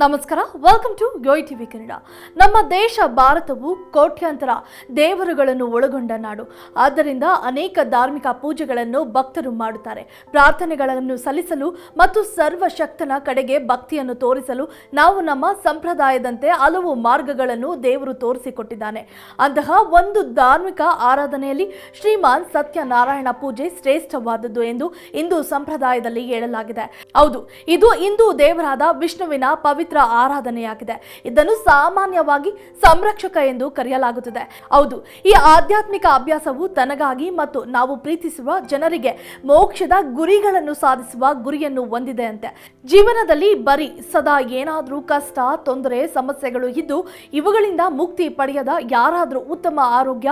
ನಮಸ್ಕಾರ. Welcome to Yoyo TV Kannada ನಮ್ಮ ದೇಶ ಭಾರತವು ಕೋಟ್ಯಾಂತರ ದೇವರುಗಳನ್ನು ಒಳಗೊಂಡ ನಾಡು. ಆದ್ದರಿಂದ ಅನೇಕ ಧಾರ್ಮಿಕ ಪೂಜೆಗಳನ್ನು ಭಕ್ತರು ಮಾಡುತ್ತಾರೆ. ಪ್ರಾರ್ಥನೆಗಳನ್ನು ಸಲ್ಲಿಸಲು ಮತ್ತು ಸರ್ವಶಕ್ತನ ಕಡೆಗೆ ಭಕ್ತಿಯನ್ನು ತೋರಿಸಲು ನಾವು ನಮ್ಮ ಸಂಪ್ರದಾಯದಂತೆ ಹಲವು ಮಾರ್ಗಗಳನ್ನು ದೇವರು ತೋರಿಸಿಕೊಟ್ಟಿದ್ದಾನೆ. ಅಂತಹ ಒಂದು ಧಾರ್ಮಿಕ ಆರಾಧನೆಯಲ್ಲಿ ಶ್ರೀಮಾನ್ ಸತ್ಯನಾರಾಯಣ ಪೂಜೆ ಶ್ರೇಷ್ಠವಾದದ್ದು ಎಂದು ಹಿಂದೂ ಸಂಪ್ರದಾಯದಲ್ಲಿ ಹೇಳಲಾಗಿದೆ. ಹೌದು, ಇದು ಹಿಂದೂ ದೇವರಾದ ವಿಷ್ಣುವಿನ ಪವಿತ್ರ ಆರಾಧನೆಯಾಗಿದೆ. ಇದನ್ನು ಸಾಮಾನ್ಯವಾಗಿ ಸಂರಕ್ಷಕ ಎಂದು ಕರೆಯಲಾಗುತ್ತದೆ. ಹೌದು, ಈ ಆಧ್ಯಾತ್ಮಿಕ ಅಭ್ಯಾಸವು ತನಗಾಗಿ ಮತ್ತು ನಾವು ಪ್ರೀತಿಸುವ ಜನರಿಗೆ ಮೋಕ್ಷದ ಗುರಿಗಳನ್ನು ಸಾಧಿಸುವ ಗುರಿಯನ್ನು ಹೊಂದಿದೆ ಅಂತೆ. ಜೀವನದಲ್ಲಿ ಬರೀ ಸದಾ ಏನಾದರೂ ಕಷ್ಟ, ತೊಂದರೆ, ಸಮಸ್ಯೆಗಳು ಇದ್ದು ಇವುಗಳಿಂದ ಮುಕ್ತಿ ಪಡೆಯದ ಯಾರಾದರೂ ಉತ್ತಮ ಆರೋಗ್ಯ,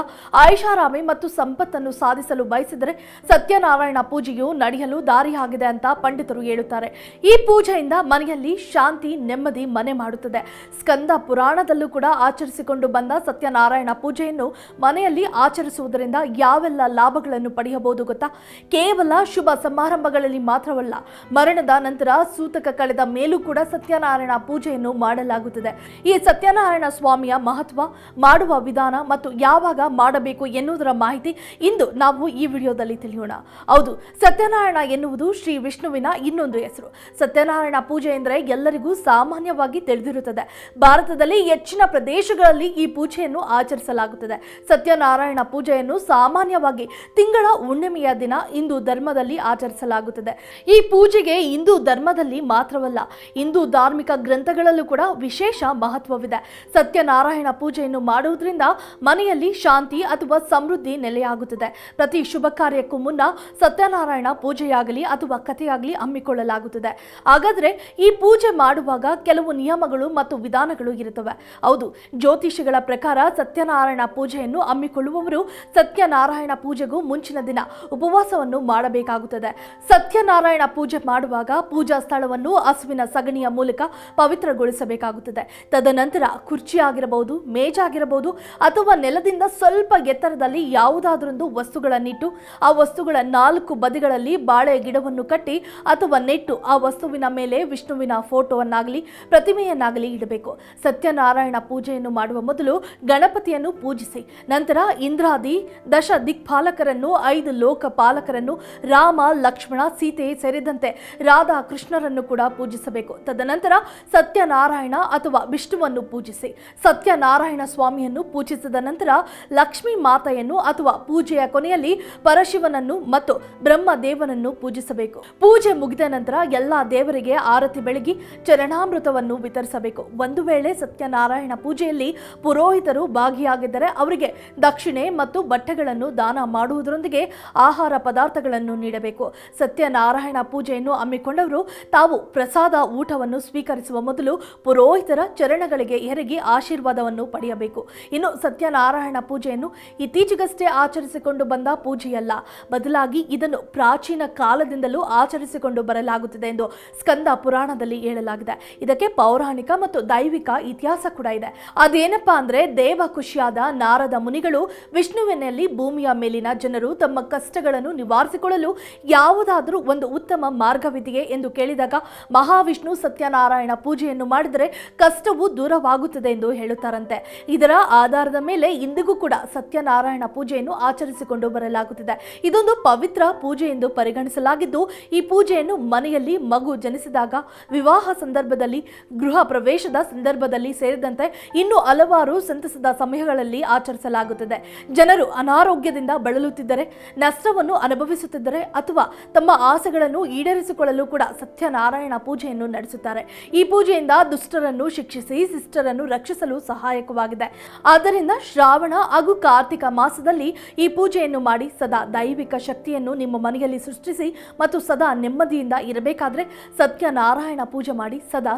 ಐಷಾರಾಮಿ ಮತ್ತು ಸಂಪತ್ತನ್ನು ಸಾಧಿಸಲು ಬಯಸಿದರೆ ಸತ್ಯನಾರಾಯಣ ಪೂಜೆಯು ನಡೆಯಲು ದಾರಿಯಾಗಿದೆ ಅಂತ ಪಂಡಿತರು ಹೇಳುತ್ತಾರೆ. ಈ ಪೂಜೆಯಿಂದ ಮನೆಯಲ್ಲಿ ಶಾಂತಿ, ನೆಮ್ಮದಿ ಮನೆ ಮಾಡುತ್ತದೆ. ಸ್ಕಂದ ಪುರಾಣದಲ್ಲೂ ಕೂಡ ಆಚರಿಸಿಕೊಂಡು ಬಂದ ಸತ್ಯನಾರಾಯಣ ಪೂಜೆಯನ್ನು ಮನೆಯಲ್ಲಿ ಆಚರಿಸುವುದರಿಂದ ಯಾವೆಲ್ಲ ಲಾಭಗಳನ್ನು ಪಡೆಯಬಹುದು ಗೊತ್ತಾ? ಕೇವಲ ಶುಭ ಸಮಾರಂಭಗಳಲ್ಲಿ ಮಾತ್ರವಲ್ಲ, ಮರಣದ ನಂತರ ಸೂತಕ ಕಳೆದ ಮೇಲೂ ಕೂಡ ಸತ್ಯನಾರಾಯಣ ಪೂಜೆಯನ್ನು ಮಾಡಲಾಗುತ್ತದೆ. ಈ ಸತ್ಯನಾರಾಯಣ ಸ್ವಾಮಿಯ ಮಹತ್ವ, ಮಾಡುವ ವಿಧಾನ ಮತ್ತು ಯಾವಾಗ ಮಾಡಬೇಕು ಎನ್ನುವುದರ ಮಾಹಿತಿ ಇಂದು ನಾವು ಈ ವಿಡಿಯೋದಲ್ಲಿ ತಿಳಿಯೋಣ. ಹೌದು, ಸತ್ಯನಾರಾಯಣ ಎನ್ನುವುದು ಶ್ರೀ ವಿಷ್ಣುವಿನ ಇನ್ನೊಂದು ಹೆಸರು. ಸತ್ಯನಾರಾಯಣ ಪೂಜೆ ಎಂದರೆ ಎಲ್ಲರಿಗೂ ಸಾಮಾನ್ಯವಾಗಿ ತಿಳಿದಿರುತ್ತದೆ. ಭಾರತದಲ್ಲಿ ಹೆಚ್ಚಿನ ಪ್ರದೇಶಗಳಲ್ಲಿ ಈ ಪೂಜೆಯನ್ನು ಆಚರಿಸಲಾಗುತ್ತದೆ. ಸತ್ಯನಾರಾಯಣ ಪೂಜೆಯನ್ನು ಸಾಮಾನ್ಯವಾಗಿ ತಿಂಗಳ ಹುಣ್ಣಿಮೆಯ ದಿನ ಹಿಂದೂ ಧರ್ಮದಲ್ಲಿ ಆಚರಿಸಲಾಗುತ್ತದೆ. ಈ ಪೂಜೆಗೆ ಹಿಂದೂ ಧರ್ಮದಲ್ಲಿ ಮಾತ್ರವಲ್ಲ, ಹಿಂದೂ ಧಾರ್ಮಿಕ ಗ್ರಂಥಗಳಲ್ಲೂ ಕೂಡ ವಿಶೇಷ ಮಹತ್ವವಿದೆ. ಸತ್ಯನಾರಾಯಣ ಪೂಜೆಯನ್ನು ಮಾಡುವುದರಿಂದ ಮನೆಯಲ್ಲಿ ಶಾಂತಿ ಅಥವಾ ಸಮೃದ್ಧಿ ನೆಲೆಯಾಗುತ್ತದೆ. ಪ್ರತಿ ಶುಭ ಕಾರ್ಯಕ್ಕೂ ಮುನ್ನ ಸತ್ಯನಾರಾಯಣ ಪೂಜೆಯಾಗಲಿ ಅಥವಾ ಕಥೆಯಾಗಲಿ ಹಮ್ಮಿಕೊಳ್ಳಲಾಗುತ್ತದೆ. ಹಾಗಾದ್ರೆ ಈ ಪೂಜೆ ಮಾಡುವಾಗ ಕೆಲವು ನಿಯಮಗಳು ಮತ್ತು ವಿಧಾನಗಳು ಇರುತ್ತವೆ. ಹೌದು, ಜ್ಯೋತಿಷಿಗಳ ಪ್ರಕಾರ ಸತ್ಯನಾರಾಯಣ ಪೂಜೆಯನ್ನು ಹಮ್ಮಿಕೊಳ್ಳುವವರು ಸತ್ಯನಾರಾಯಣ ಪೂಜೆಗೂ ಮುಂಚಿನ ದಿನ ಉಪವಾಸವನ್ನು ಮಾಡಬೇಕಾಗುತ್ತದೆ. ಸತ್ಯನಾರಾಯಣ ಪೂಜೆ ಮಾಡುವಾಗ ಪೂಜಾ ಸ್ಥಳವನ್ನು ಹಸುವಿನ ಸಗಣಿಯ ಮೂಲಕ ಪವಿತ್ರಗೊಳಿಸಬೇಕಾಗುತ್ತದೆ. ತದನಂತರ ಕುರ್ಚಿ ಆಗಿರಬಹುದು ಮೇಜಾಗಿರಬಹುದು ಅಥವಾ ನೆಲದಿಂದ ಸ್ವಲ್ಪ ಎತ್ತರದಲ್ಲಿ ಯಾವುದಾದರೊಂದು ವಸ್ತುಗಳನ್ನಿಟ್ಟು ಆ ವಸ್ತುಗಳ ನಾಲ್ಕು ಬದಿಗಳಲ್ಲಿ ಬಾಳೆ ಗಿಡವನ್ನು ಕಟ್ಟಿ ಅಥವಾ ನೆಟ್ಟು ಆ ವಸ್ತುವಿನ ಮೇಲೆ ವಿಷ್ಣುವಿನ ಫೋಟೋವನ್ನಾಗಲಿ ಪ್ರತಿಮೆಯನ್ನಾಗಲಿ ಇಡಬೇಕು. ಸತ್ಯನಾರಾಯಣ ಪೂಜೆಯನ್ನು ಮಾಡುವ ಮೊದಲು ಗಣಪತಿಯನ್ನು ಪೂಜಿಸಿ. ನಂತರ ಇಂದ್ರಾದಿ ದಶ ದಿಕ್ಪಾಲಕರನ್ನು ಐದು ಲೋಕ ಪಾಲಕರನ್ನು ರಾಮ, ಲಕ್ಷ್ಮಣ, ಸೀತೆ ಸೇರಿದಂತೆ ರಾಧಾ ಕೃಷ್ಣರನ್ನು ಕೂಡ ಪೂಜಿಸಬೇಕು. ತದನಂತರ ಸತ್ಯನಾರಾಯಣ ಅಥವಾ ವಿಷ್ಣುವನ್ನು ಪೂಜಿಸಿ. ಸತ್ಯನಾರಾಯಣ ಸ್ವಾಮಿಯನ್ನು ಪೂಜಿಸಿದ ನಂತರ ಲಕ್ಷ್ಮೀ ಮಾತೆಯನ್ನು ಅಥವಾ ಪೂಜೆಯ ಕೊನೆಯಲ್ಲಿ ಪರಶಿವನನ್ನು ಮತ್ತು ಬ್ರಹ್ಮದೇವನನ್ನು ಪೂಜಿಸಬೇಕು. ಪೂಜೆ ಮುಗಿದ ನಂತರ ಎಲ್ಲಾ ದೇವರಿಗೆ ಆರತಿ ಬೆಳಗಿ ಚರಣಾಮೃತವನ್ನು ವಿತರಿಸಬೇಕು. ಒಂದು ವೇಳೆ ಸತ್ಯನಾರಾಯಣ ಪೂಜೆಯಲ್ಲಿ ಪುರೋಹಿತರು ಭಾಗಿಯಾಗಿದ್ದರೆ ಅವರಿಗೆ ದಕ್ಷಿಣೆ ಮತ್ತು ಬಟ್ಟೆಗಳನ್ನು ದಾನ ಮಾಡುವುದರೊಂದಿಗೆ ಆಹಾರ ಪದಾರ್ಥಗಳನ್ನು ನೀಡಬೇಕು. ಸತ್ಯನಾರಾಯಣ ಪೂಜೆಯನ್ನು ಹಮ್ಮಿಕೊಂಡವರು ತಾವು ಪ್ರಸಾದ ಊಟವನ್ನು ಸ್ವೀಕರಿಸುವ ಮೊದಲು ಪುರೋಹಿತರ ಚರಣಗಳಿಗೆ ಎರಗಿ ಆಶೀರ್ವಾದವನ್ನು ಪಡೆಯಬೇಕು. ಇನ್ನು ಸತ್ಯನಾರಾಯಣ ಪೂಜೆಯನ್ನು ಇತ್ತೀಚೆಗಷ್ಟೇ ಆಚರಿಸಿಕೊಂಡು ಬಂದ ಪೂಜೆಯಲ್ಲ. ಬದಲಾಗಿ ಇದನ್ನು ಪ್ರಾಚೀನ ಕಾಲದಿಂದಲೂ ಆಚರಿಸಿಕೊಂಡು ಬರಲಾಗುತ್ತಿದೆ ಎಂದು ಸ್ಕಂದ ಪುರಾಣದಲ್ಲಿ ಹೇಳಲಾಗಿದೆ. ಇದಕ್ಕೆ ಪೌರಾಣಿಕ ಮತ್ತು ದೈವಿಕ ಇತಿಹಾಸ ಕೂಡ ಇದೆ. ಅದೇನಪ್ಪ ಅಂದ್ರೆ ದೇವ ಖುಷಿಯಾದ ನಾರದ ಮುನಿಗಳು ವಿಷ್ಣುವಿನಲ್ಲಿ ಭೂಮಿಯ ಮೇಲಿನ ಜನರು ತಮ್ಮ ಕಷ್ಟಗಳನ್ನು ನಿವಾರಿಸಿಕೊಳ್ಳಲು ಯಾವುದಾದರೂ ಒಂದು ಉತ್ತಮ ಮಾರ್ಗವಿದೆಯೇ ಎಂದು ಕೇಳಿದಾಗ ಮಹಾವಿಷ್ಣು ಸತ್ಯನಾರಾಯಣ ಪೂಜೆಯನ್ನು ಮಾಡಿದರೆ ಕಷ್ಟವು ದೂರವಾಗುತ್ತದೆ ಎಂದು ಹೇಳುತ್ತಾರಂತೆ. ಇದರ ಆಧಾರದ ಮೇಲೆ ಇಂದಿಗೂ ಕೂಡ ಸತ್ಯನಾರಾಯಣ ಪೂಜೆಯನ್ನು ಆಚರಿಸಿಕೊಂಡು ಬರಲಾಗುತ್ತಿದೆ. ಇದೊಂದು ಪವಿತ್ರ ಪೂಜೆ ಎಂದು ಪರಿಗಣಿಸಲಾಗಿದ್ದು, ಈ ಪೂಜೆಯನ್ನು ಮನೆಯಲ್ಲಿ ಮಗು ಜನಿಸಿದಾಗ ವಿವಾಹ ಸಂದರ್ಭದಲ್ಲಿ ಗೃಹ ಪ್ರವೇಶದ ಸಂದರ್ಭದಲ್ಲಿ ಸೇರಿದಂತೆ ಇನ್ನು ಹಲವಾರು ಸಂತಸದ ಸಮಯಗಳಲ್ಲಿ ಆಚರಿಸಲಾಗುತ್ತದೆ. ಜನರು ಅನಾರೋಗ್ಯದಿಂದ ಬಳಲುತ್ತಿದ್ದರೆ, ನಷ್ಟವನ್ನು ಅನುಭವಿಸುತ್ತಿದ್ದರೆ ಅಥವಾ ತಮ್ಮ ಆಸೆಗಳನ್ನು ಈಡೇರಿಸಿಕೊಳ್ಳಲು ಕೂಡ ಸತ್ಯನಾರಾಯಣ ಪೂಜೆಯನ್ನು ನಡೆಸುತ್ತಾರೆ. ಈ ಪೂಜೆಯಿಂದ ದುಷ್ಟರನ್ನು ಶಿಕ್ಷಿಸಿ ಸಿಸ್ಟರನ್ನು ರಕ್ಷಿಸಲು ಸಹಾಯಕವಾಗಿದೆ. ಆದ್ದರಿಂದ ಶ್ರಾವಣ ಹಾಗೂ ಕಾರ್ತಿಕ ಮಾಸದಲ್ಲಿ ಈ ಪೂಜೆಯನ್ನು ಮಾಡಿ ಸದಾ ದೈವಿಕ ಶಕ್ತಿಯನ್ನು ನಿಮ್ಮ ಮನೆಯಲ್ಲಿ ಸೃಷ್ಟಿಸಿ ಮತ್ತು ಸದಾ ನೆಮ್ಮದಿಯಿಂದ ಇರಬೇಕಾದ್ರೆ ಸತ್ಯನಾರಾಯಣ ಪೂಜೆ ಮಾಡಿ ಸದಾ